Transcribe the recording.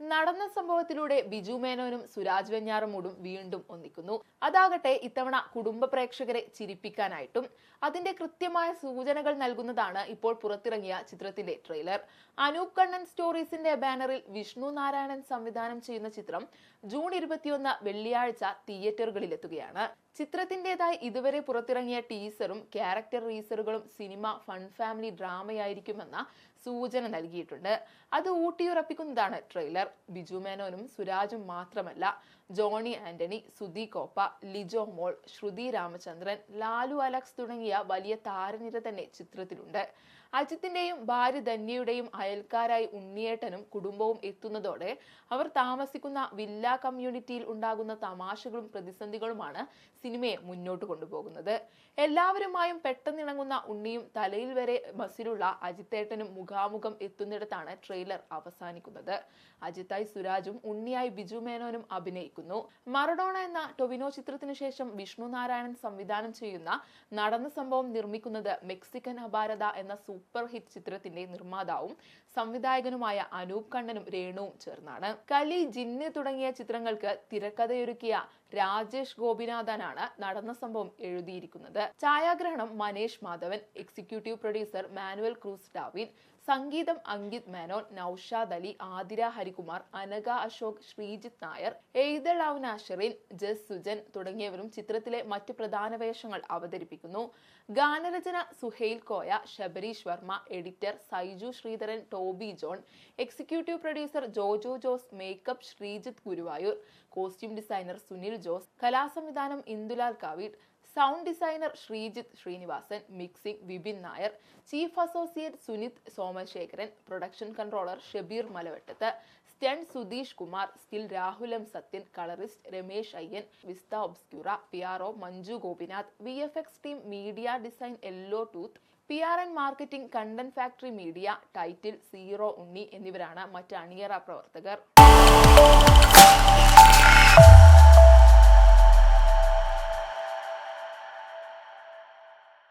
നടന്ന സംഭവത്തിലൂടെ ബിജു മേനോനും സുരാജ് വെഞ്ഞാറമൂടും വീണ്ടും ഒന്നിക്കുന്നു. അതാകട്ടെ ഇത്തവണ കുടുംബ പ്രേക്ഷകരെ ചിരിപ്പിക്കാനായിട്ടും അതിന്റെ കൃത്യമായ സൂചനകൾ നൽകുന്നതാണ് ഇപ്പോൾ പുറത്തിറങ്ങിയ ചിത്രത്തിന്റെ ട്രെയിലർ. അനൂപ് കണ്ണൻ സ്റ്റോറീസിന്റെ ബാനറിൽ വിഷ്ണു നാരായണൻ സംവിധാനം ചെയ്യുന്ന ചിത്രം ജൂൺ ഇരുപത്തിയൊന്ന് വെള്ളിയാഴ്ച തിയേറ്ററുകളിലെത്തുകയാണ്. ചിത്രത്തിന്റേതായി ഇതുവരെ പുറത്തിറങ്ങിയ ടീസറും ക്യാരക്ടർ റീസറുകളും സിനിമ ഫൺ ഫാമിലി ഡ്രാമയായിരിക്കുമെന്ന സൂചന നൽകിയിട്ടുണ്ട്. അത് ഊട്ടിയുറപ്പിക്കുന്നതാണ് ട്രെയിലർ. ബിജു മേനോനും സുരാജും മാത്രമല്ല ജോണി ആന്റണി സുധി കോപ്പ ലിജോ മോൾ ശ്രുതി രാമചന്ദ്രൻ ലാലു അലക്സ് തുടങ്ങിയ വലിയ താരനിര തന്നെ ചിത്രത്തിലുണ്ട്. അജിത്തിന്റെയും ഭാര്യ ധന്യയുടെയും അയൽക്കാരായി ഉണ്ണിയേട്ടനും കുടുംബവും എത്തുന്നതോടെ അവർ താമസിക്കുന്ന വില്ല കമ്മ്യൂണിറ്റിയിൽ ഉണ്ടാകുന്ന തമാശകളും പ്രതിസന്ധികളുമാണ് സിനിമയെ മുന്നോട്ട് കൊണ്ടുപോകുന്നത്. എല്ലാവരുമായും പെട്ടെന്നിണങ്ങുന്ന ഉണ്ണിയും തലയിൽ വരെ ബസ്സിലുള്ള അജിത്തേട്ടനും മുഖാമുഖം എത്തുന്നിടത്താണ് ട്രെയിലർ അവസാനിക്കുന്നത്. അജിത്തായി സുരാജും ഉണ്ണിയായി ബിജു മേനോനും അഭിനയിക്കുന്നു. മറഡോണ എന്ന ടൊവിനോ ചിത്രത്തിനു ശേഷം വിഷ്ണു നാരായണൻ സംവിധാനം ചെയ്യുന്ന നടന്ന സംഭവം നിർമ്മിക്കുന്നത് മെക്സിക്കൻ അപാരത എന്ന സൂപ്പർ ഹിറ്റ് ചിത്രത്തിന്റെ നിർമ്മാതാവും സംവിധായകനുമായ അനൂപ് കണ്ണനും രേണുവും ചേർന്നാണ്. കലി ജിന്ന് തുടങ്ങിയ ചിത്രങ്ങൾക്ക് തിരക്കഥയൊരുക്കിയ രാജേഷ് ഗോപിനാഥനാണ് നടന്ന സംഭവം എഴുതിയിരിക്കുന്നത്. ഛായാഗ്രഹണം മനേഷ് മാധവൻ എക്സിക്യൂട്ടീവ് പ്രൊഡ്യൂസർ മാനുവൽ ക്രൂസ് ഡാവിൻ സംഗീതം അങ്കിത് മേനോൻ നൌഷാദ് അലി ആതിര ഹരികുമാർ അനക അശോക് ശ്രീജിത്ത് നായർ എയ്തൾ ഔനാഷറിൻ ജസ് സുജൻ തുടങ്ങിയവരും ചിത്രത്തിലെ മറ്റ് പ്രധാന വേഷങ്ങൾ അവതരിപ്പിക്കുന്നു. ഗാനരചന Suhail Koya Shabareesh Varma editor Saiju Sreedharan Toby John executive producer Jojo Jose makeup Sreejith Guruvayur costume designer Sunil Jose കലാസംവിധാനം Indulal Kavir sound designer Sreejith Srinivasan mixing Vipin Nair chief associate Sunith Somasekharan production controller Shabeer Malavettath stunt Sudheesh Kumar skill Rahul M Sathyan colourist Ramesh Ayyan Vista Obscura P R O Manju Gopinath V F X team media design Yellowtooth P R N marketing content factory media title zero Unni എന്നിവരാണ് മറ്റ് അണിയറ പ്രവർത്തകർ.